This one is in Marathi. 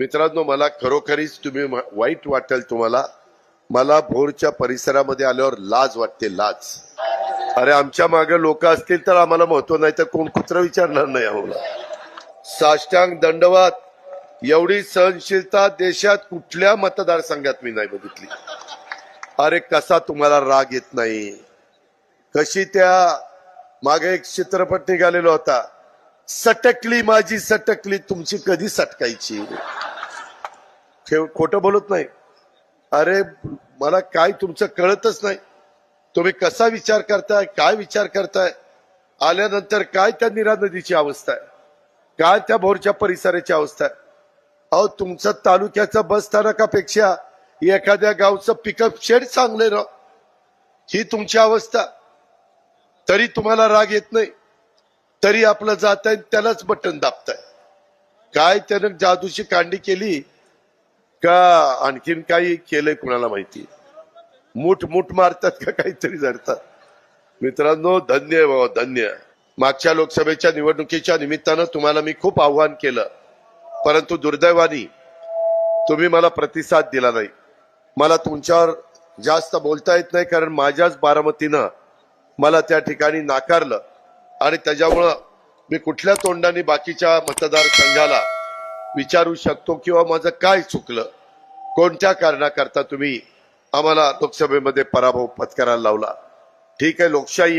मित्रांनो मला खरोखरीच तुम्ही वाईट वाटेल तुम्हाला. मला भोरच्या परिसरामध्ये आल्यावर लाज वाटते लाज. अरे आमच्या मागे लोक असतील तर आम्हाला महत्त्व नाही तर कोण कुत्र विचारणार नाही आम्हाला. साष्टांग दंडवात. एवढी सहनशीलता देशात कुठल्या मतदारसंघात मी नाही बघितली. अरे कसा तुम्हाला राग येत नाही? कशी त्या मागे एक चित्रपट निघालेला होता. सटकली माझी सटकली. तुमची कधी सटकायची? ठेव खोटं बोलत नाही. अरे मला काय तुमचं कळतच नाही. तुम्ही कसा विचार करताय काय विचार करताय? आल्यानंतर काय त्या निरा नदीची अवस्था आहे? काय त्या भोरच्या परिसराची अवस्था आहे? अहो तुमचं तालुक्याचं बस स्थानकापेक्षा एखाद्या गावचं पिकअप शेड चांगले राह ही तुमची अवस्था. तरी तुम्हाला राग येत नाही. तरी आपलं जात आहे त्यालाच बटन दाबताय. काय त्यानं जादूची कांडी केली का आणखीन काही केलंय कुणाला माहिती? मुठ मुठ मारतात का काहीतरी धरतात? मित्रांनो धन्य आहे बाबा धन्य मागच्या लोकसभेच्या निवडणुकीच्या निमित्तानं तुम्हाला मी खूप आव्हान केलं. परंतु दुर्दैवानी तुम्ही मला प्रतिसाद दिला नाही. मला तुमच्यावर जास्त बोलता येत नाही कारण माझ्याच बारामतीनं मला त्या ठिकाणी नाकारलं. आणि त्याच्यामुळं मी कुठल्या तोंडाने बाकीच्या मतदारसंघाला विचारू शकतो किंवा माझं काय चुकलं? कोणत्या कारणाकरता तुम्ही आम्हाला लोकसभेमध्ये पराभव पत्करायला लावला? ठीक आहे लोकशाही